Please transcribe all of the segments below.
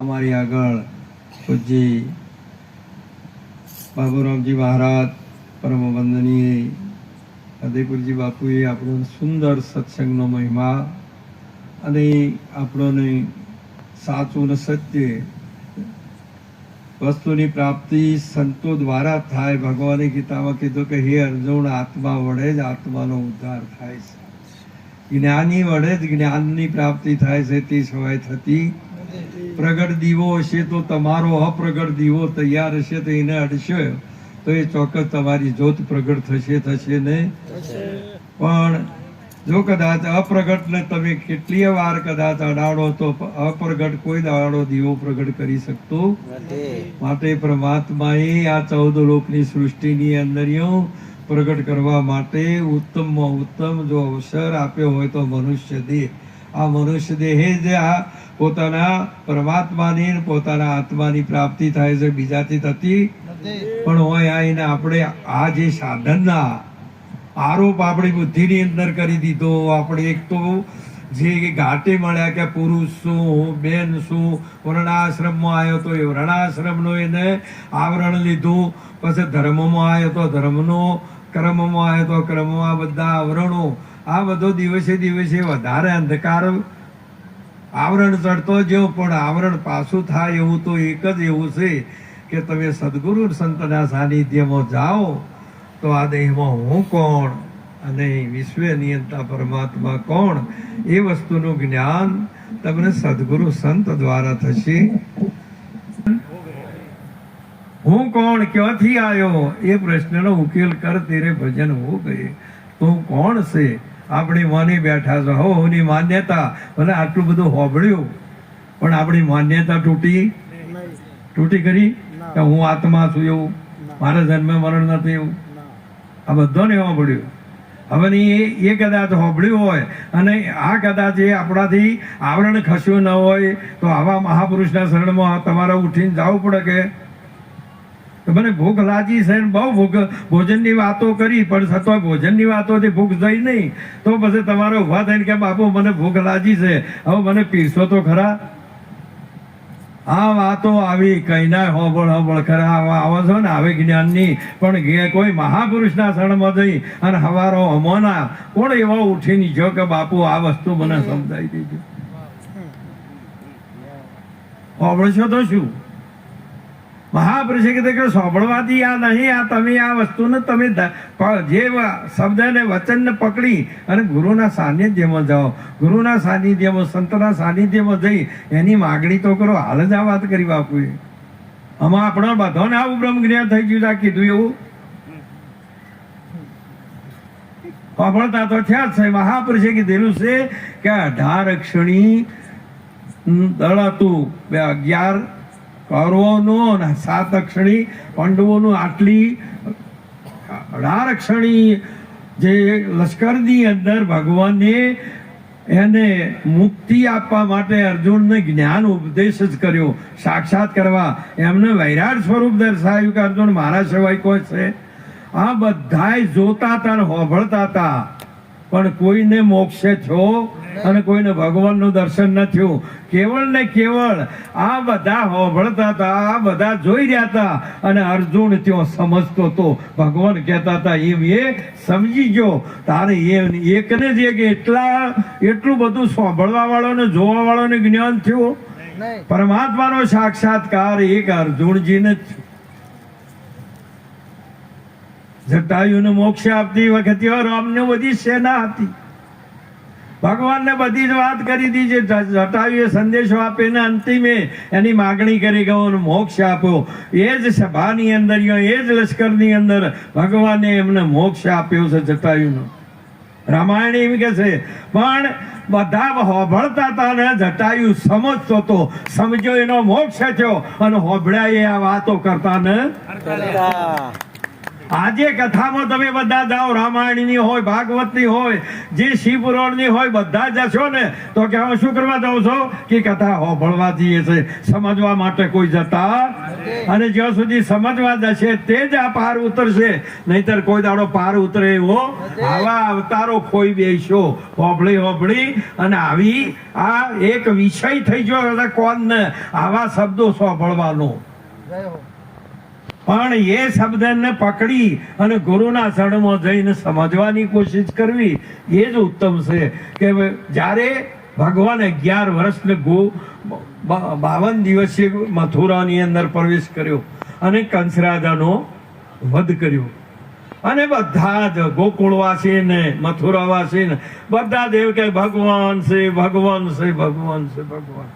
અમારી આગળ પૂજ્ય બાબુરામજી મહારાજ પરમ વંદનીય અદયપુરજી બાપુએ આપણો સુંદર સત્સંગનો મહિમા અને આપણોને સાચું ને સત્ય વસ્તુની પ્રાપ્તિ સંતો દ્વારા થાય. ભગવાને ગીતામાં કીધું કે, હે અર્જુન, આત્મા વડે જ આત્માનો ઉદ્ધાર થાય છે. જ્ઞાની વડે જ જ્ઞાનની પ્રાપ્તિ થાય છે. તે સિવાય થતી પ્રગટ દીવો હશે તો તમારો અપ્રગટ દીવો તૈયાર હશે તો એને અડશે. તો એ ચોક્કસ તમારી જોત પ્રગટ થશે થશે નહીં. પણ જો કદાચ અપ્રગટને તમે કેટલીય વાર કદાચ અડાડો તો અપ્રગટ કોઈ દાડો દીવો પ્રગટ કરી શકતો માટે પરમાત્માએ આ ચૌદ લોકની સૃષ્ટિની અંદર પ્રગટ કરવા માટે ઉત્તમમાં ઉત્તમ જો અવસર આપ્યો હોય તો મનુષ્ય દેહ આ મનુષ્ય દેહે જ આ પોતાના પરમાત્માની પોતાના આત્માની પ્રાપ્તિ થાય છે બીજાથી થતી પણ હોય આઈને આપણે આ જે સાધનના આરોપ આપણી બુદ્ધિની અંદર કરી દીધો આપણે એક તો જે ઘાટે મળ્યા કે પુરુષ શું બેન શું વર્ણાશ્રમમાં આવ્યો તો એ વર્ણાશ્રમનો એને આવરણ લીધું પછી ધર્મમાં આવ્યો તો ધર્મનો કર્મમાં આવ્યો તો કર્મમાં બધા આવરણો આ બધો દિવસે દિવસે વધારે અંધકાર આવરણ ચડતો જો પણ આવરણ પાછું થાય એવું તો એક જ એવું છે કે તમે સદગુરુ સંતના સાનિધ્યમાં જાઓ તો આ દેહમાં હું કોણ અને વિશ્વ પરમાત્મા કોણ? એ વસ્તુનું જ્ઞાન તમને સદગુરુ સંત દ્વારા થશે. હું કોણ? ક્યાંથી આવ્યો? એ પ્રશ્નનો ઉકેલ કર, તેરે ભજન હો ગયે. તું કોણ છે? આપણી માની બેઠા છો. હો ની માન્યતા ભલે આટલું બધું હોબળ્યું પણ આપણી માન્યતા તૂટી? તૂટી કરી કે હું આત્મા છું એવું? મારા જન્મ મરણ નથી એવું? આ બધાને હોબળ્યું હવે નહીં એ એ કદાચ હોબળ્યું હોય અને આ કદાચ એ આપણાથી આવરણ ખસ્યું ન હોય તો આવા મહાપુરુષના શરણમાં તમારે ઉઠીને જવું પડે કે? મને ભૂખ લાગી છે બહુ ભૂખ. ભોજનની વાતો કરી પણ છતાં ભોજનની વાતોથી ભૂખ જઈ નહીં. તો પછી તમારો ઊભા થઈને કે બાપુ મને ભૂખ લાગી છે. હવે મને પીરસો તો ખરા. આ વાતો આવી કઈ ના હોબળ હોબળ ખરા. આવા છો ને આવે જ્ઞાનની. પણ કોઈ મહાપુરુષના શરણમાં જઈ અને હવારો અમોના કોણ એવા ઉઠી જો કે બાપુ આ વસ્તુ મને સમજાઈ દીધી. હોબળશો તો શું? કે સાંભળવાથી આ નહીં, આ તમે આ વસ્તુને તમે જે શબ્દને વચનને પકડી અને ગુરુના સાનિધ્યમાં જાઓ. ગુરુના સાનિધ્યમાં, સંતના સાનિધ્યમાં જઈ એની માગણી તો કરો. હાલ જ આ વાત કરી બાપુએ. આમાં આપણો બધાને આવું બ્રહ્મજ્ઞાન થઈ ગયું આ કીધું એવું? સાંભળતા તો થયા જ છે. મહાપુરુષે કીધેલું છે કે અઢાર અક્ષણી દળાતું બે અગિયાર કૌરવોનું સાત અક્ષણી પાંડવોનું આટલી અઢાર અક્ષણી જે લશ્કરની અંદર ભગવાને એને મુક્તિ આપવા માટે અર્જુનને જ્ઞાન ઉપદેશ જ કર્યો. સાક્ષાત કરવા એમને વૈરાટ સ્વરૂપ દર્શાવ્યું કે અર્જુન મારા સિવાય કોઈ છે. આ બધાય જોતા હતા અને હોભળતા હતા. પણ કોઈને મોક્ષે છો અને કોઈને ભગવાનનું દર્શન ન થયું. કેવળ ને કેવળ આ બધા હોભળતા હતા આ બધા જોઈ રહ્યા હતા. અને અર્જુન તેઓ સમજતો હતો. ભગવાન કહેતા હતા એમ એ સમજી ગયો. તારે એ એકને જ એક એટલા એટલું બધું સાંભળવા વાળોને જોવા વાળોને જ્ઞાન થયું પરમાત્માનો સાક્ષાત્કાર એક અર્જુનજીને જ. જટાયુને મોક્ષ આપતી વખતે રામને બધી સેના હતી. ભગવાનને બધી જ વાત કરી દી છે. જટાવીએ સંદેશો આપીને અંતિમે એની માગણી કરી ગયો મોક્ષ આપ્યો એ જ સભાની અંદર એ જ લશ્કરની અંદર ભગવાને એમને મોક્ષ આપ્યો છે જટાયુનો. રામાયણ એમ કે છે, પણ બધા હોભળતા હતા ને જટાયુ સમજતો હતો સમજ્યો એનો મોક્ષ થયો અને હોભળ્યા એ આ વાતો કરતા ને. આજે કથામાં તમે બધા જાઓ, રામાયણની હોય, ભાગવતની હોય, જે શિવ પુરાણની હોય, બધા જશો ને, તો કે હવે શું કરવા જાઓ છો? કે કથા હોભળવા જઈએ છે. સમજવા માટે કોઈ જતા અને જ્યાં સુધી સમજવા જશે તે જ આ પાર ઉતરશે. નહીતર કોઈ દાડો પાર ઉતરે એવો આવા અવતારો કોઈ બેસો. હોભળી હોભળી અને આવી આ એક વિષય થઈ ગયો કોણ ને આવા શબ્દો સાંભળવાનો પણ એ શબ્દને પકડી અને ગુરુના શરણમાં જઈને સમજવાની કોશિશ કરવી એ જ ઉત્તમ છે કે જ્યારે ભગવાન અગિયાર વર્ષને ગો બાવન દિવસીય મથુરાની અંદર પ્રવેશ કર્યો અને કંસરાજાનો વધ કર્યો. અને બધા જ ગોકુળવાસી ને મથુરાવાસી ને બધા દેવ કે ભગવાન છે ભગવાન છે ભગવાન છે, ભગવાન.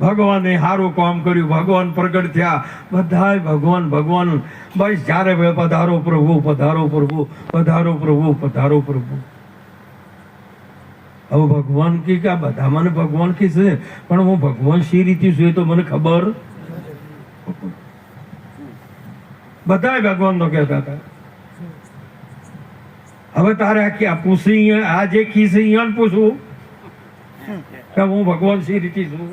ભગવાને સારું કામ કર્યું, ભગવાન પ્રગટ થયા. બધાય ભગવાન ભગવાન. બસ જ્યારે પધારો પ્રભુ પધારો પ્રભુ પધારો પ્રભુ પધારો પ્રભુ. હવે ભગવાન કી કે બધા મને ભગવાન કી છે, પણ હું ભગવાન શી રીતે છું એ તો મને ખબર? બધાય ભગવાન તો કહેતા હતા. હવે તારે આ કે આ પૂછી આ જે કી છે અહીંયા પૂછવું કે હું ભગવાન શી રીતે છું?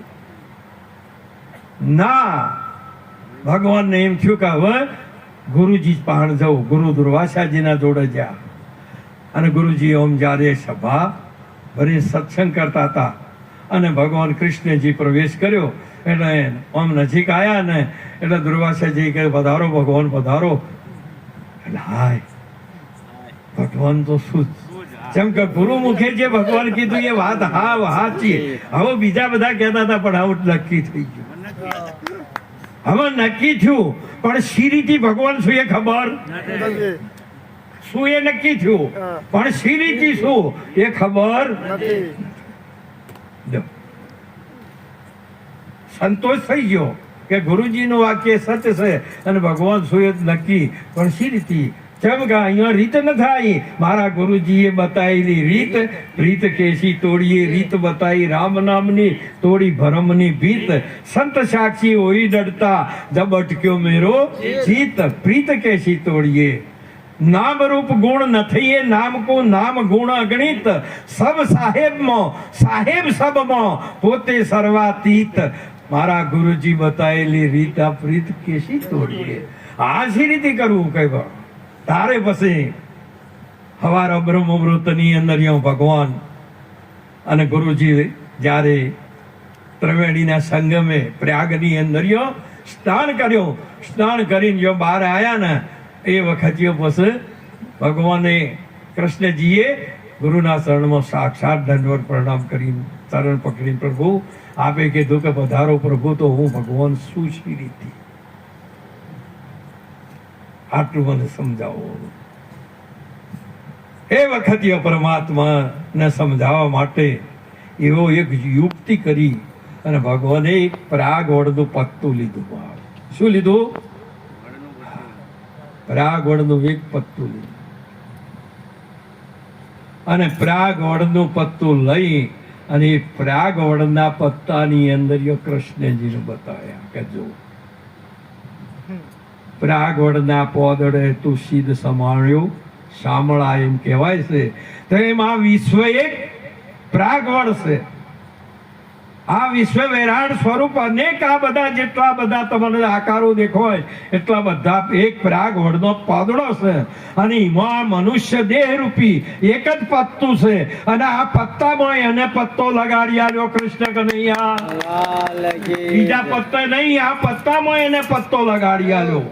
ના. ભગવાનને એમ થયું કે હવે ગુરુજી પહાણ જવું. ગુરુ દુર્વાસાજીના જોડે જ્યાં. અને ગુરુજી ઓમ જ્યારે સભા. ભરી સત્સંગ કરતા હતા. અને ભગવાન કૃષ્ણજી પ્રવેશ કર્યો, એટલે ઓમ નજીક આવ્યા ને, એટલે દુર્વાસાજી કે પધારો ભગવાન એટલે હાય. ભગવાન તો શું જેમ કે ગુરુ મુખે જે ભગવાન કીધું, એ વાત હા સાચી હવે બીજા બધા કહેતા હતા, પણ આવું નક્કી થઈ ગયું. હવે નક્કી થયું પણ રીતે ભગવાન શું એ ખબર? શું એ નક્કી થયું? પણ શિરીથી રીતે શું? એ ખબર? સંતોષ થઈ ગયો કે ગુરુજીનું વાક્ય સત્ય છે અને ભગવાન શું એ નક્કી? પણ શી રીતે જેમ કે અહીંયા રીત ન થાય? મારા ગુરુજીએ બતાવેલી રીત. રીત કેસી તોડીએ, રીત બતાવી રામ નામની તોડી ભરમની ભીત. સંત સાક્ષી હોઈ ડરતા જબ અટક્યો મેરો જીત પ્રીત કેસી તોડીએ. નામ રૂપ ગુણ નથી એ નામ કો નામ ગુણ અગણિત. સબ સાહેબમાં, સાહેબ સબ મો પોતે સર્વાતીત. મારા ગુરુજી બતાવેલી રીત આ પ્રીત કેસી તોડીએ. આ શી રીતે કરવું કઈ તારે પછી હવારો બ્રહ્મવૃતની અંદર ભગવાન અને ગુરુજી જ્યારે ત્રિવેણીના સંગમે પ્રયાગની અંદર સ્નાન કર્યો, સ્નાન કરીને જો બહાર આવ્યા ને, એ વખત પછી ભગવાને કૃષ્ણજીએ ગુરુના શરણમાં સાક્ષાત દંડવત પ્રણામ કરીને, શરણ પકડીને પ્રભુ, આપે કીધું કે પધારો પ્રભુ, તો હું ભગવાન શું શી રીતે. આટલું મને સમજાવો. એ વખતે પરમાત્માને સમજાવવા માટે એવો એક યુક્તિ કરી અને ભગવાને એક પ્રાગ પત્તું લીધું શું લીધું? પ્રાગ વડનું એક પત્તું લીધું. અને પ્રાગ વડનું પત્તું લઈ અને એ પ્રાગ પત્તાની અંદર કૃષ્ણજીને બતાવ્યા કે જો. પ્રાગવડના પોદડે તુષિદ સમાણ્યો શામળા એમ કહેવાય છે. તો એમાં વિશ્વ એક પ્રાગવડ છે. આ વિશ્વ વેરાણ સ્વરૂપ અનેક આ બધા જેટલા બધા તમને આકારો દેખાય એટલા બધા એક પ્રાગવડનો પાદડો છે. અને એમાં મનુષ્ય દેહ રૂપી એક જ પત્તું છે. અને આ પત્તામાં એને પત્તો લગાડી આવ્યો કૃષ્ણ કનૈયા. બીજા પત્તા નહીં આ પત્તામાં એને પત્તો લગાડી આલ્યો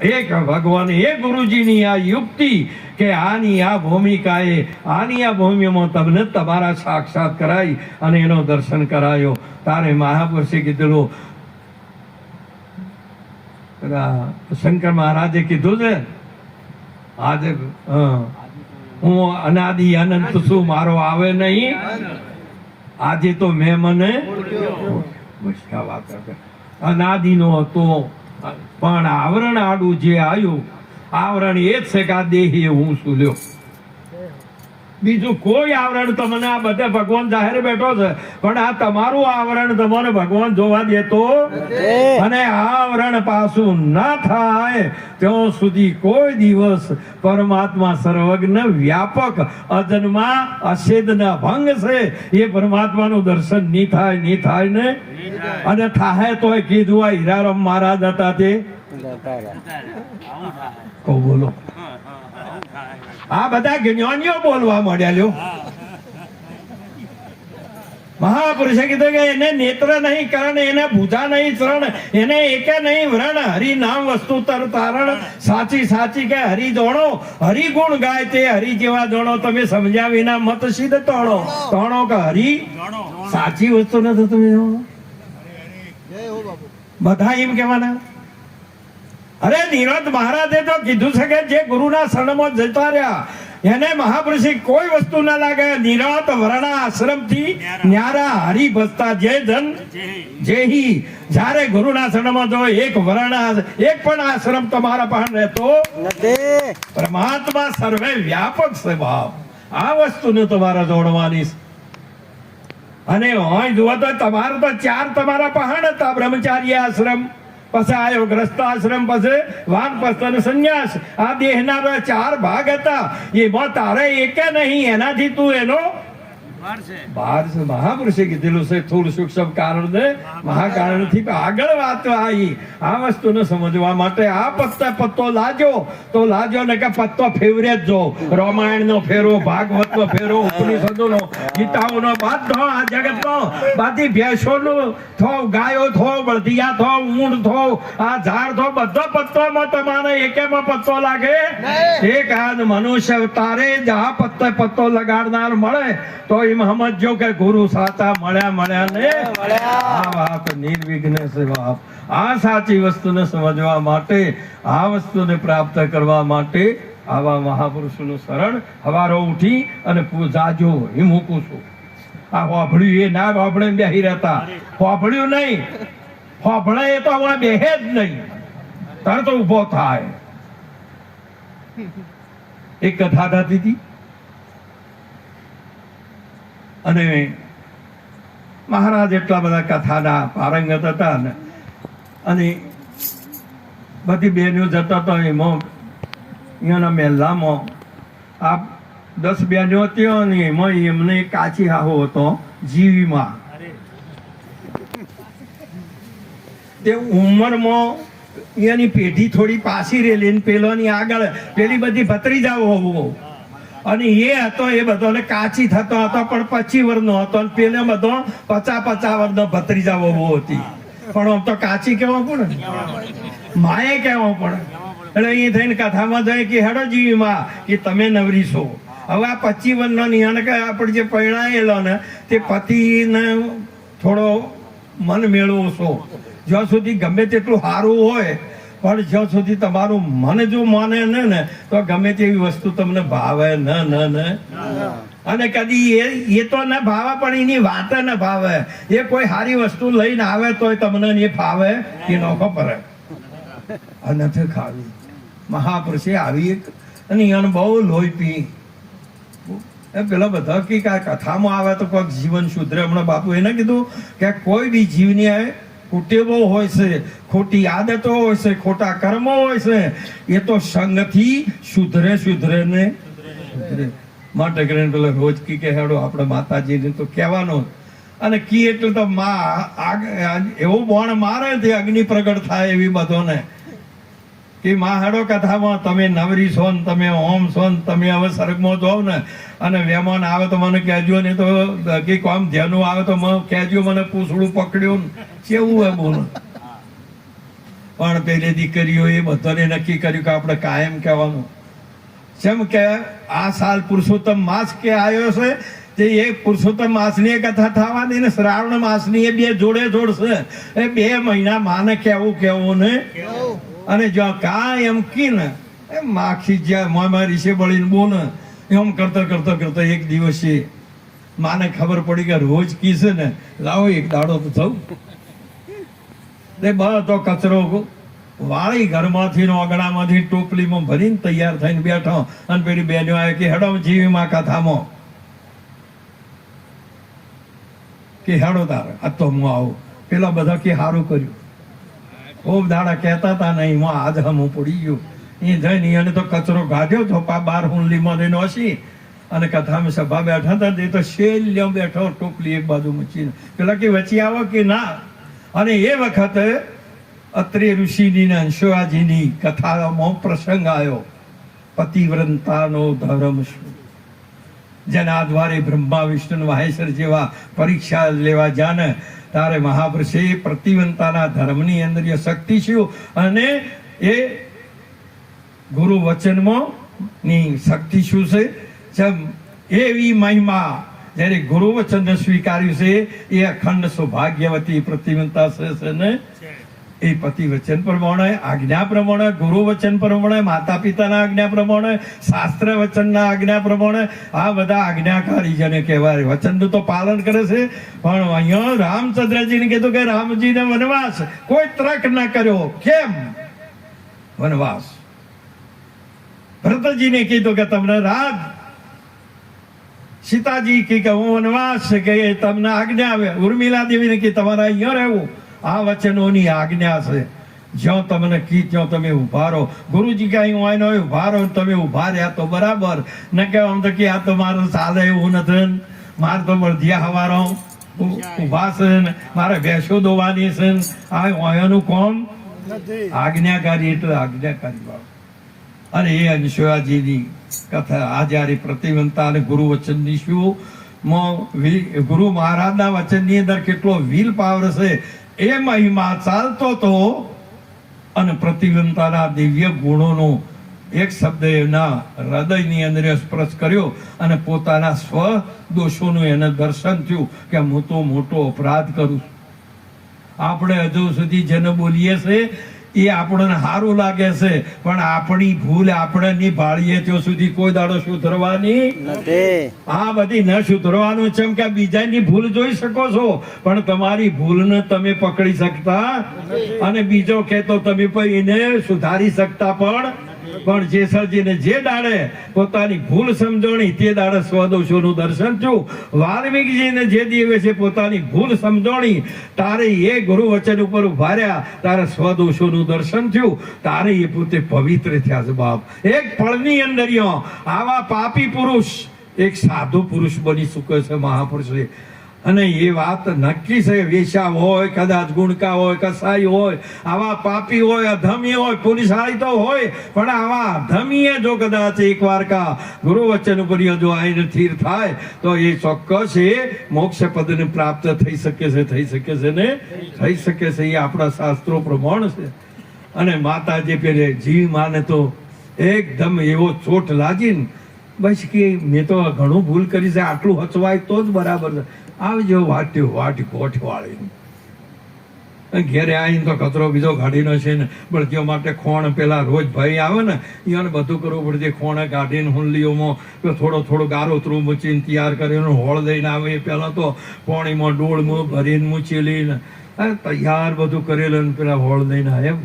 એક ભગવાન એ ગુરુજીની આ યુક્તિ કે આની આ ભૂમિકાએ આની આ ભૂમિમાં તમને તમારા સાક્ષાત કરાઈ અને એનો દર્શન કરાયો. તારે મહાપુરુષે કીધેલું શંકર મહારાજે કીધું છે આજે હં, હું અનાદિ અનંત છું મારો આવે નહીં. આજે તો મેં મને અનાદિ નો અનાદિનો હતો. પણ આવરણ આડું જે આવ્યું, આવરણ એ જ છે કે આ દેહી હું શું લ્યો. બીજું કોઈ આવરણ તમને આ બધે ભગવાન જાહેર બેઠો છે. પણ આ તમારું આવરણ તમને ભગવાન જોવા દેતો અને આવરણ પાછું ના થાય ત્યાં સુધી કોઈ દિવસ પરમાત્મા સર્વજ્ઞ વ્યાપક અજન્મા અછેદના ભંગ છે. એ પરમાત્માનું દર્શન નહીં થાય નહીં થાય ને? અને થાય તોય કીધું આ હીરારામ મહારાજ હતા તે. કહું બોલો. આ બધા જ્ઞાનીઓ બોલવા મળ્યા લ્યો. મહાપુરુષે કીધું કે એને નેત્ર નહીં કરણ, એને ભૂજા નહીં શરણ, એને એકે નહીં વ્રણ. હરિ નામ વસ્તુ તર તારણ. સાચી સાચી કે હરિ જોણો. હરિ ગુણ ગાય તે હરિ જેવા જોણો. તમે સમજ્યા વિના મત સિદ્ધ તોણો તોણો કે હરિ? સાચી વસ્તુ નથી, તમે જોણો બધા એમ કહેવાના? અરે નિરંત મહારાજે તો કીધું છે કે જે ગુરુના શરણમાં જતા રહ્યા એને મહાપુરુષે કોઈ વસ્તુ ના લાગે. નિરાત વરણા આશ્રમથી ન્યારા હરી ભસતા જે જન જેહી જ્યારે ગુરુના શરણમાં જો એક વરણા એક પણ આશ્રમ તમારા પાસે રહેતો પરમાત્મા સર્વે વ્યાપક છે આ આ વસ્તુને તમારે જોડવાની અને હોય જુઓ તો તમારે તો ચાર તમારા પહાડ હતા બ્રહ્મચારી આશ્રમ. પછી આવ્યો ગ્રસ્તાશ્રમ પછી વાનપ્રસ્થ સંન્યાસ. આ દેહના ચાર ભાગ હતા. એમાં તારે એકે નહીં, એનાથી તું એનો મહાપુરુષે કીધેલું છે થોડું સૂક્ષ્મ કારણ ને મહાકારણ. થી આગળ વાત આવી આ વસ્તુને સમજવા માટે આ પત્તા પત્તો લાજો. તો લાજો ને કે પત્તો ફેવરે જ જો. રામાયણ નો ફેરો ભાગવત નો ફેરો ઉપનિષદો નો ગીતાઓ નો બધો આ જગત નો બધી ભેંસો નો થો ગાયો થો બળદિયા થો ઊંટ થો આ ઝાડ થો બધો પત્તોમાં તમારે એકેમાં પત્તો લાગે. એક આજ મનુષ્ય તારે જ આ પત્તે પત્તો લગાડનાર મળે. તો એમ સમજો કે ગુરુ સાચા મળ્યા મળ્યા ને. આ વાત નિર્વિઘ્ન છે આ સાચી વસ્તુને સમજવા માટે આ વસ્તુને પ્રાપ્ત કરવા માટે આવા મહાપુરુષોનું શરણ હવારો ઉઠી અને જાજો એ મૂકું છું. આ હોભળ્યું એ ના હોભળે બેહી રહેતા. હોભળ્યું નહીં. હોભળે એ તો હમણાં બેહે જ નહીં. તરત ઊભો થાય. એક કથા થતી હતી અને મહારાજ એટલા બધા કથાના પારંગત હતા ને. અને બધી બહેનો જતા હતા એમાં અહીંયાના મહેલામાં આ દસ બહેનો હતી અને એમાં એમને કાચી હાહો હતો જીવીમાં. તે ઉંમરમાં એની પેઢી થોડી પાછી રેલી ને પેલોની આગળ પેલી બધી ભત્રીજાઓ હોવું. અને એ હતો, એ બધોને કાચી થતો હતો, પણ પચી વર્ષનો હતો અને પેલો બધો પચા પચા વર્ષનો ભત્રીજા બહુ હતી. પણ આમ તો કાચી કેવો પડે માએ કેવો પડે એટલે અહીં થઈને કથામાં જાય કે, હેડો જીવીમાં કે તમે નવરી છો. હવે આ પચી વર્ષનો કે આપણે જે પરણાયેલો ને, તે પતિને થોડો મન મેળવો છો. જ્યાં સુધી ગમે તેટલું સારું હોય પણ જ્યાં સુધી તમારું મન જો માને ને ને, તો ગમે તેવી વસ્તુ તમને ભાવે ન ન ન. અને કદી એ એ તો ન ભાવે, પણ એની વાત ન ભાવે. એ કોઈ સારી વસ્તુ લઈને આવે તોય તમને એ ભાવે એ નોખો પડે નથી ખાવી. મહાપુરુષે આવી એક, અને એને બહુ લોહી પી. એ પેલા બધા કે કથામાં આવે તો કોઈક જીવન સુધરે. હમણાં બાપુ એને કીધું કે કોઈ બી જીવની કુટેવો હોય છે, ખોટી આદતો હોય છે, ખોટા કર્મો હોય છે, એ તો સંગથી સુધરે સુધરે ને માટે કરીને પેલો રોજ કી કે હેડો, આપણે માતાજીને તો કહેવાનો અને કી એટલે તો માં આગ એવું બોણ મારે તે અગ્નિ પ્રગટ થાય એવી બધોને. કે મહાડો કથામાં તમે નવરી છો ને તમે ઓમ છો ને તમે હવે સ્વર્ગમાં જાઓ ને અને વેમાન આવે તો મને કહેજો ને તો કે કોમ ધ્યાનું આવે તો મને કહેજો મને પૂછડું પકડ્યું ને. કેવું હોય બોલો? પણ પેલી દીકરીઓએ બધાને નક્કી કર્યું કે આપણે કાયમ કહેવાનું. જેમ કે આ સાલ પુરુષોત્તમ માસ કે આવ્યો છે, તે એ પુરુષોત્તમ માસની એ કથા થવાની ને શ્રાવણ માસની એ બે જોડે જોડશે. એ બે મહિના માને કેવું કેવું ને? અને જો કાંઈ એમ કી ને એ માખી જ્યાં મામા છે બળીને બોને, એમ કરતા કરતા કરતા એક દિવસે માને ખબર પડી કે રોજ કી છે ને, લાવો એક દાડો તો થવું તે બધો કચરો વાળી ઘરમાંથી નો ટોપલીમાં ભરીને તૈયાર થઈને બેઠો અને પેલી બેનો આવે કે, હેડો જીવીમાં કથામાં. કે, હેડો તારે, આ તો હું આવું. પેલા બધા કે સારું કર્યું. ખૂબ દાડા કહેતા હતા નહીં હું આજ હમું પડી ગયું. એ જઈને એને તો કચરો ગાઢ્યો તો પા બાર હુંલીમાં લઈને ઓછી અને કથામાં સભા બેઠા હતા તે તો શેલ્યો બેઠો ટોપલી એક બાજુ મૂકીને. પેલા કે વચી આવો કે ના? અને એ વખતે અત્રે ઋષિની ને અંશોયાજીની કથામાં પ્રસંગ આવ્યો. પતિવ્રતાનો ધર્મ શું? જેના દ્વારે બ્રહ્મા, વિષ્ણુ મહેશ્વર જેવા પરીક્ષા લેવા જાને. તારે મહાપુરુષે પ્રતિવંતાના ધર્મની અંદર શક્તિ છે અને એ ગુરુ વચનમાં ની શક્તિ શું છે? જેમ એવી મહિમા જ્યારે ગુરુ વચન સ્વીકાર્યું છે, એ અખંડ સૌભાગ્યવતી પ્રતિવંતા છે છે ને? એ પતિ વચન પ્રમાણે, આજ્ઞા પ્રમાણે, ગુરુ વચન પ્રમાણે માતા પિતાના આજ્ઞા પ્રમાણે, શાસ્ત્ર વચનના આજ્ઞા પ્રમાણે, આ બધા આજ્ઞાકારી જેને કહેવાય. વચનનું તો પાલન કરે છે, પણ અહીંયા રામચંદ્રજીને કીધું કે રામજીને વનવાસ, કોઈ ત્રક ન કર્યો. કેમ? વનવાસ. ભરતજીને કીધું કે તમને રાજ સીતાજી કે કે હું વનવાસ કે તમને આજ્ઞા આવે. ઉર્મિલા દેવીને કે તમારે અહીંયા રહેવું. આ વચનોની આજ્ઞા છે. જ્યાં તમને કી ત્યાં તમે ઊભા રહો. ગુરુજી કે હું આવીને હોય ઊભા રહો તમે ઊભા રહ્યા તો બરાબર. ન કે આમ તો કે આ તો મારે ચાલે એવું નથી. મારે તો મળધિયા હવારો ઊભા છે ને. મારે ભેંસો દોવાની છે ને. આ અહીંયાનું કોમ આજ્ઞાકારી એટલે આજ્ઞાકારી બાબુ અને એ અંશોયાજીની કથા આ જ્યારે પ્રતિવંતા અને ગુરુ વચનની શું ગુરુ મહારાજના વચનની અંદર કેટલો વીલ પાવર છે એ મહિમા ચાલતો હતો અને પ્રતિવંતાના દિવ્ય ગુણોનો એક શબ્દ એના હૃદયની અંદર સ્પર્શ કર્યો અને પોતાના સ્વ દોષોનું એને દર્શન થયું કે હું તો મોટો અપરાધ કરું આપણે હજુ સુધી જેને બોલીએ છે એ આપણને સારું લાગે છે. પણ આપણી ભૂલ આપણે નિભાળીએ ત્યાં સુધી કોઈ દાડો સુધરવાની આ બધી ન સુધરવાનું. છે કે બીજાની ભૂલ જોઈ શકો છો પણ તમારી ભૂલને તમે પકડી શકતા અને બીજો કે તો તમે એને સુધારી શકતા પણ પણ જેસરજીને જે દાડે પોતાની ભૂલ સમજણી તે દાડે સ્વદોષોનું દર્શન થયું. વાલ્મીકીજીને જે દિવસે પોતાની ભૂલ સમજણી, તારે એ ગુરુ વચન ઉપર ઉભાર્યા તારે સ્વદોષોનું દર્શન થયું. તારે એ પોતે પવિત્ર થયા છે બાપ. એક પળની અંદર આવા પાપી પુરુષ, એક સાધુ પુરુષ બની ચૂક્યો છે મહાપુરુષ. અને એ વાત નક્કી છે વેશા હોય, કદાચ ગુણકા હોય, કસાઈ હોય, આવા પાપી હોય, અધમી હોય, પુનિશાળી તો હોય, પણ આવા અધમીએ જો કદાચ એકવાર કા ગુરુ વચન ઉપર જો આઈને સ્થિર થાય, તો એ ચોક્કસ એ મોક્ષ પદને પ્રાપ્ત થઈ શકે છે, થઈ શકે છે ને? થઈ શકે છે, એ આપણા શાસ્ત્રો પ્રમાણ છે. અને માતા જે પેલે જીવ માને તો એકદમ એવો ચોટ લાગીને, બસ કે મેં તો ઘણું ભૂલ કરી છે, આટલું હચવાય તો જ બરાબર છે. આવજો, વાટ્યું, વાટ ગોઠ વાળીને ઘેરે આવીને તો કચરો બીજો કાઢીનો છે ને બળતીઓ માટે ખોણ પેલા રોજ ભાઈ આવે ને એને બધું કરવું પડશે ખોણે કાઢીને હુંડલીઓમાં થોડો થોડો થોડો ગારોતરું મૂચીને તૈયાર કરીને હોળ દઈને આવે એ પહેલાં તો પાણીમાં ડોળમાં ભરીને મૂચી લઈને તૈયાર બધું કરેલું પેલા હોળ દઈને આવ્યા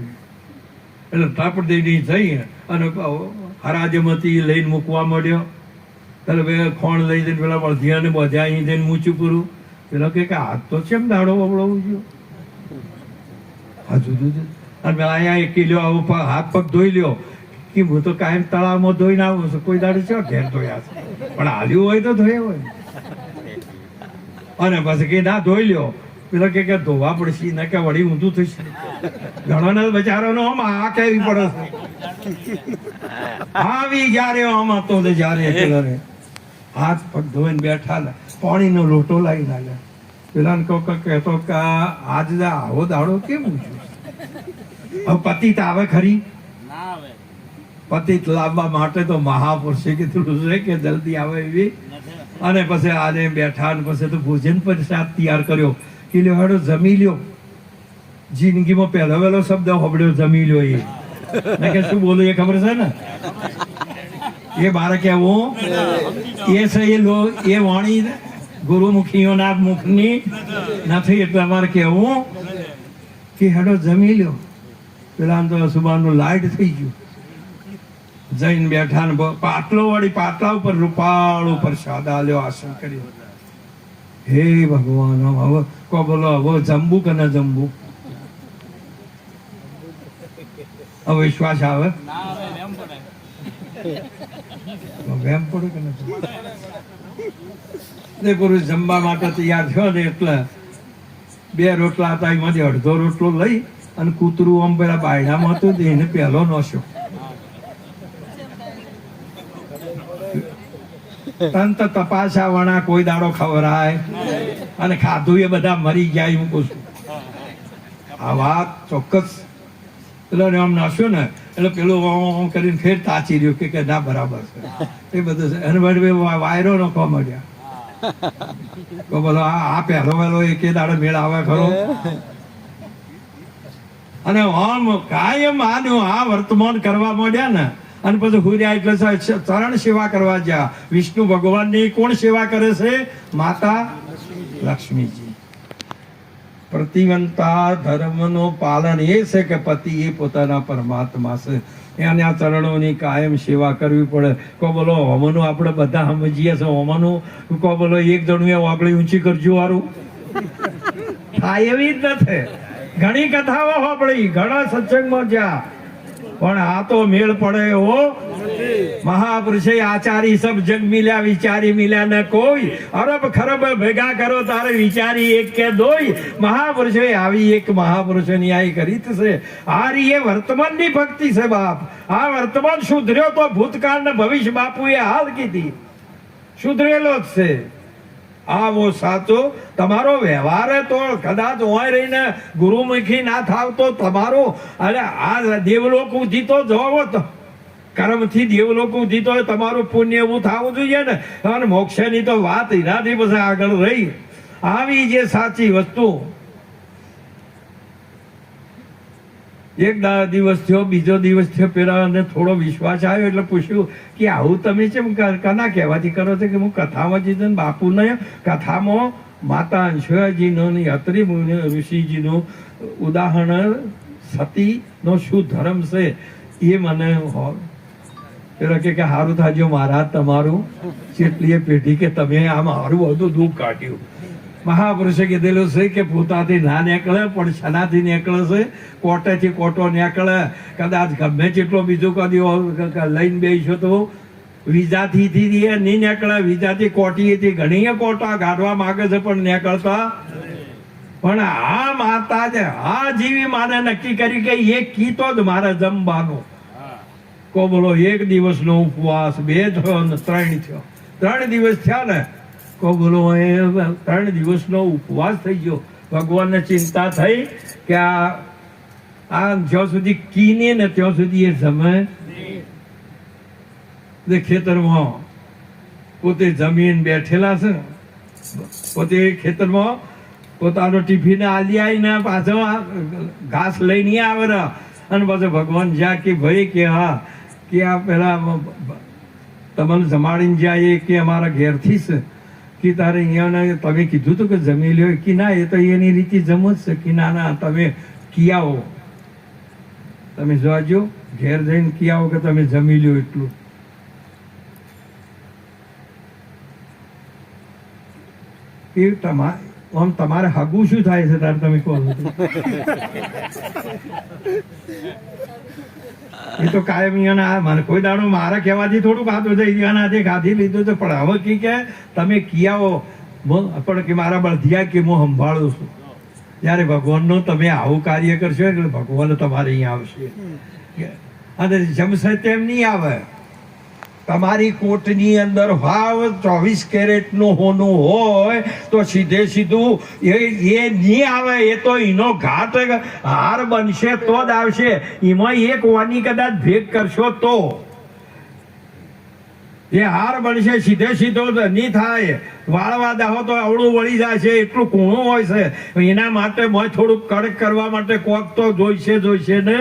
એટલે તાપડ દઈને થઈ અને હરાજમતી લઈને મૂકવા માંડ્યો. એટલે બે ખોણ લઈ જઈને પેલા બળધિયાને બધા અહીં જઈને મૂચું પૂરું. પેલો કે હાથ તો કેમ દાડો બબડો ગયો હાજુ જુદું અને પેલા અહીંયા એક કિલો આવો હાથ પગ ધોઈ લ્યો. કે હું તો કાયમ તળાવમાં ધોઈને આવું છું. કોઈ દાડે છે ઘેર ધોયા છે? પણ હાલ્યું હોય તો ધોયા હોય. અને પછી કે ના, ધોઈ લ્યો. પેલો કે કે ધોવા પડશે ને કે વળી ઊંધું થશે. બચારો બચારાનો આમ આ કેવી પડે આવી જ્યારે આમ હતો ને જ્યારે હાથ પગ ધોઈને બેઠા ને પાણીનો લોટો લાવી લાગે પેલા કહો કે કહેતો કે આજ દા આવો દાડો કેમ હવે પતિત આવે ખરી? પતિત લાવવા માટે તો મહાપુરુષે કીધું છે કે જલ્દી આવે એવી. અને પછી આજે બેઠા ને પછી તો ભોજન પ્રસાદ તૈયાર કર્યો. લ્યો હેડો જમી લ્યો જિંદગીમાં પહેલો વહેલો શબ્દ હોબડ્યો જમી લ્યો એ. મેં કે શું બોલું એ ખબર છે ને? એ બાર કહેવું એ છે એ લો, એ વાણી ગુરુમુખીઓના મુખની નથી એટલે અમારે કહેવું કે હેડો જમી લ્યો પેલા તો સુબાનું લાઈટ થઈ ગયું. જઈને બેઠા ને પાટલો વાળી પાટલા ઉપર રૂપાળ ઉપર સાદા લ્યો આસન કર્યું. હે ભગવાન હવે કો બોલો? હવે જમવું કે ના જમવું હવે આવે? એમ પડે કે નથી પુરુષ જમવા માટે તૈયાર થયો ને એટલે બે રોટલા હતા, એમાંથી અડધો રોટલો લઈ અને કૂતરું આમ પેલા બાયડામાં હતું એને પહેલો નોશ્યો તંત તપાસા વણા કોઈ દાડો ખવરાય. અને ખાધું એ બધા મરી જાય હું કહું છું. આ વાત ચોક્કસ. પેલો આમ નાસ્યો ને, એટલે પેલું કરીને ફેર તાચી રહ્યો કે ના, બરાબર છે. એ બધું છે. અને વળી વાયરો નખવા મળ્યા બોલો, આ પહેલો વહેલો એકે દાડો મેળ આવે ખરો? અને આમ કાયમ આનું આ વર્તમાન કરવા માંડ્યા ને અને પછી હુર્યા એટલે ચરણ સેવા કરવા જ્યાં. વિષ્ણુ ભગવાનની કોણ સેવા કરે છે? માતા લક્ષ્મીજી. પ્રતિવંતા ધર્મનો પાલન એ છે કે પતિ એ પોતાના પરમાત્મા છે. એના ચરણોની કાયમ સેવા કરવી પડે. કો બોલો હોમનું આપણે બધા સમજીએ છીએ. હોમનું કો બોલો, એક જણું એ વાગળી ઊંચી કરજો વાળું થાય એવી જ નથી. ઘણી કથાઓ સાંભળી ઘણા સત્સંગમાં જ્યાં. પણ આ તો મેળ પડે હો મહાપુરુષે આચારી સબ જગ મિલ્યા, વિચારી મિલ્યા ન કોઈ. અરબ ખરબ ભેગા કરો, તારે વિચારી એક કે દોઈ. મહાપુરુષે આવી એક મહાપુરુષે ન્યાય કરી છે હારી એ વર્તમાનની ભક્તિ છે બાપ. આ વર્તમાન સુધર્યો તો ભૂતકાળ ને ભવિષ્ય બાપુએ હાલ કીધી. સુધરેલો જ છે. આવો સાચો, તમારો વ્યવહાર તો કદાચ હોય રહીને ગુરુમુખી ના થાવ તો તમારો. અરે આ દેવલોક ઉઠી તો જવો તો. કર્મથી દેવલોક ઉઠી તો તમારું પુણ્ય એવું થવું જોઈએ ને. અને મોક્ષની તો વાત એનાથી પછી આગળ રહી. આવી જે સાચી વસ્તુ. એક દિવસ થયો, બીજો દિવસ થયો, પેલા અને થોડો વિશ્વાસ આવ્યો એટલે પૂછ્યું કે આવું તમે કેમ કના કહેવાથી કરો છો કે હું કથામાં જીધું બાપુ બાપુને કથામાં માતા અંશયાજીનું ને અત્રિ ઋષિજીનું ઉદાહરણ સતીનો શું ધર્મ છે એ મને પેલા કે હારું થાજો મહારાજ, તમારું જેટલી પેઢી કે તમે આ મારું બધું દુઃખ કાઢ્યું. મહાપુરુષે કીધેલું છે કે પોતાથી ના નીકળે, પણ શનાથી નીકળે છે. કોટેથી કોટો નીકળે. કદાચ ગમે જેટલો બીજો કદી લઈને બેસો તો વિજાથી નહીં નીકળે. વિજાથી કોટીએથી ઘણી કોટા ગાઢવા માગે છે, પણ નીકળતા પણ આ માતા છે આ જીવી માને નક્કી કરી કે એ કીતો જ મારે જમવાનો. કો બોલો, એક દિવસનો ઉપવાસ, બે થયો ત્રણ થયો. ત્રણ દિવસ થયા ને કો બોલો એ ત્રણ દિવસનો ઉપવાસ થઈ ગયો. ભગવાનને ચિંતા થઈ કે આ આ જ્યાં સુધી કીને ને ત્યાં સુધી એ સમય ખેતરમાં પોતે જમીન બેઠેલા છે. પોતે ખેતરમાં પોતાનો ટિફિન આલી આવીને પાછો ઘાસ લઈને આવે ને અને પાછો ભગવાન જ્યાં કે ભાઈ કે હા, કે આ પેલા તમને જમાડીને જાય કે અમારા ઘેરથી છે. કે તારે અહીંયા તમે કીધું હતું કે જમી લ્યો કે ના, એ તો એની રીતે જમો જ છે. કે ના ના, તમે કિયાઓ. તમે જોજો, ઘેર જઈને કિયાઓ કે તમે જમી લ્યો એટલું. એ તમારે આમ તમારે હગું શું થાય છે તારે તમે કહો? એ તો કાયમ મને કોઈ દાડો મારા કહેવાથી થોડું ખાધું છે. અહીંયાના હાથે ખાધી લીધું છે પણ હવે કી કે તમે કિયાઓ પણ કે મારા બળધિયા કે હું સંભાળું છું. જ્યારે ભગવાનનું તમે આવું કાર્ય કરશો એટલે ભગવાન તમારે અહીંયા આવશે. અને જમશે તેમ નહીં આવે. તમારી કોટની અંદર ભાવ ચોવીસ કેરેટનું હોનું હોય તો સીધે સીધું એ એ નહીં આવે, એ તો એનો ઘાટ હાર બનશે, તો જ આવશે. એમાં એક વાની કદાચ ભેગ કરશો તો. એ હાર બનશે સીધે સીધો નહીં થાય. વાળવા દાહો તો અવળું વળી જાય છે એટલું કૂણું હોય છે. એના માટે મોય થોડુંક કડક કરવા માટે કોક તો જોઈશે જોઈશે ને?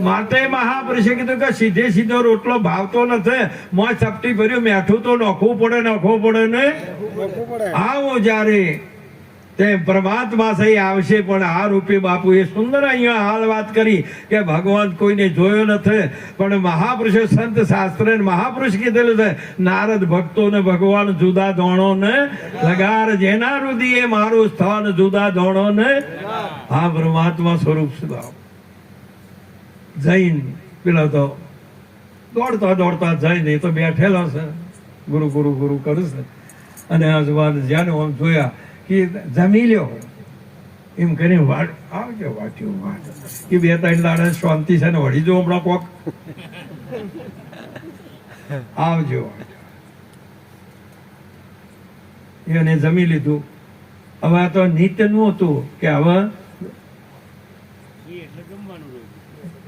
માટે મહાપુરુષે કીધું કે સીધે સીધો રોટલો ભાવતો નથી. મોં ચપટી ભર્યું મેઠું તો નખવું પડે નખવું પડે ને? આવો જ્યારે તે પરમાત્મા સહી આવશે, પણ આ રૂપી બાપુ એ સુંદર અહીંયા હાલ વાત કરી કે ભગવાન કોઈને જોયો નથી, પણ મહાપુરુષો સંત શાસ્ત્ર મહાપુરુષ કીધેલું છે, નારદ ભક્તો ને ભગવાન જુદા દોણો ને લગાર જેના રુદિએ મારું સ્થાન જુદા દોણો ને આ પરમાત્મા સ્વરૂપ સુધા જૈન, પેલા તો દોડતા દોડતા જઈને એ તો બેઠેલો છે, ગુરુ ગુરુ ગુરુ કરશે અને આ જવાન જ્યાં આમ જોયા કે જમી લ્યો. એમ કરીને વાટ આવજો વાટ્યું વાટ કે બે ત્રણ દાડા શાંતિ છે ને વળી જો હમણાં કોક. આવજો એને જમી લીધું. હવે આ તો નિત્યનું હતું કે હવે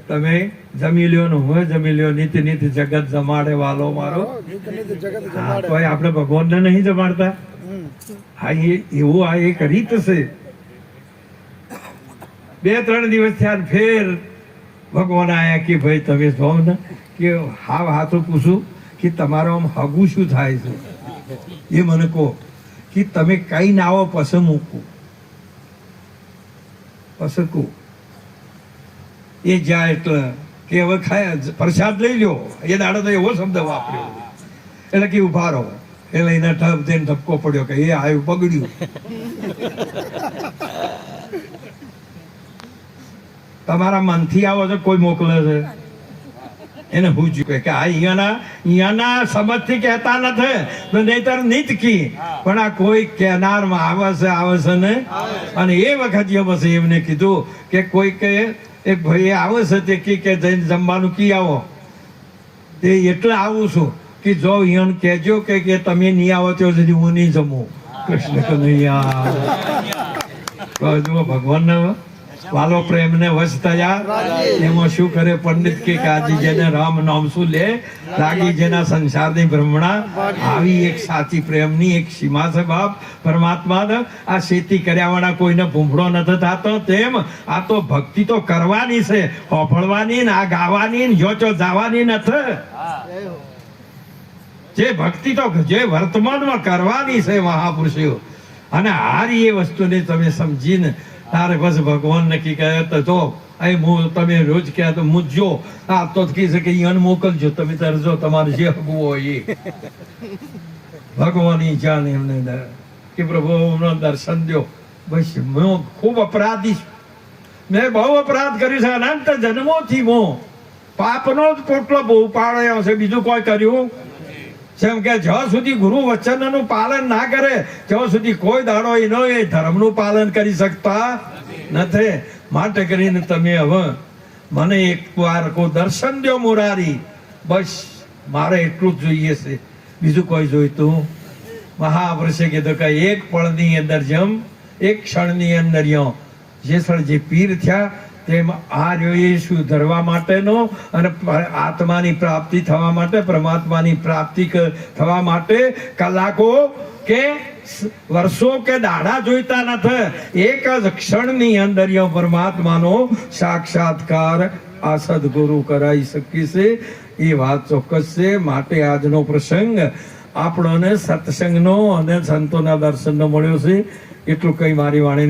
તમે જમી લ્યો ને હું જમી લ્યો. નિત્ય નિત્ય જગત જમાડે વાલો મારો. તોય આપણે ભગવાનને નહીં જમાડતા. હા એવું આ એક રીત છે. બે, ત્રણ દિવસ થયા ફેર ભગવાન આયા કે ભાઈ, તમે જો ને કે હાવ હાથું પૂછું કે તમારો આમ હગું શું થાય છે? એ મને કહો કે તમે કઈ ના આવો પસંદ મૂકું. પસકું એ જાય એટલે કે હવે ખાય, પ્રસાદ લઈ લ્યો. એ દાડો તો એવો શબ્દ વાપર્યો. એટલે કે ઊભા રહો. એટલે એના ઠપ થઈને ધબકો પડ્યો કે એ આવ્યું બગડ્યું. તમારા મનથી આવો છો કોઈ મોકલે છે? એને પૂછ્યું કે આ અહીંયાના અહીંયાના સમજથી કહેતા નથી. તો નહીતર નીતકી પણ આ કોઈ કેનારમાં આવે છે આવે છે ને? અને એ વખત હશે એમને કીધું કે કોઈ કે એક ભાઈ આવે છે તે કી કે જઈને જમવાનું કી આવો. તે એટલે આવું છું. કે જો અહીંયા કહેજો કે કે તમે નહીં આવો ત્યાં સુધી હું નહીં જમું. કૃષ્ણ કનૈયા. જુઓ ભગવાનને વાલો પ્રેમને થયા. એમાં શું કરે પંડિત કે કાજી જેને રામ નામ શું લે લાગી જેના સંસારની ભ્રમણા. આવી એક સાચી પ્રેમની એક સીમા છે બાપ. પરમાત્મા આ શેતી કર્યા વાળા કોઈને ભૂંભળો નથી થતો તેમ આ તો ભક્તિ તો કરવાની છે. હોફળવાની ને આ ગાવાની ને યોચો જવાની નથી. જે ભક્તિ તો જે વર્તમાનમાં કરવાની છે મહાપુરુષો. અને હારી એ વસ્તુને તમે સમજીને તારે બસ ભગવાન નક્કી કહે તો જો અહીં હું તમે રોજ કહે તો મૂજજો આ તો કહી શકે અન મોકલજો, તમે તરજો તમારે જે હગવું હોય એ. ભગવાન ઈ જાણે એમને કે પ્રભુ એમનો દર્શન દો બસ હું ખૂબ અપરાધી છું. મેં બહુ અપરાધ કર્યું છે, અનંત જન્મોથી હું. પાપનો જ પોટલો બહુ પાડ્યો છે, બીજું કોઈ કર્યું? જેમ કે જ્યાં સુધી ગુરુ વચનનું પાલન ના કરે, ત્યાં સુધી કોઈ દાડો એનો એ ધર્મનું પાલન કરી શકતા નથી. માટે કરીને તમે હવે મને એક વાર કોઈ દર્શન દો મુરારી, બસ મારે એટલું જ જોઈએ છે. બીજું કોઈ જોઈતું? મહાપુરુષે કીધું કે એક પળની અંદર જેમ, એક ક્ષણની અંદર જે ક્ષણ જે પીર થયા તેમ આ જોઈએ શું સુધરવા માટેનો અને આત્માની પ્રાપ્તિ થવા માટે, પરમાત્માની પ્રાપ્તિ થવા માટે કલાકો કે વર્ષો કે દાડા જોઈતા નથી. એક જ ક્ષણની અંદર પરમાત્માનો સાક્ષાત્કાર આ સદગુરુ કરાવી શકીશે એ વાત ચોક્કસ છે. માટે આજનો પ્રસંગ આપણને સત્સંગનો અને સંતોના દર્શનનો મળ્યો છે. એટલું કંઈ મારી વાણીનું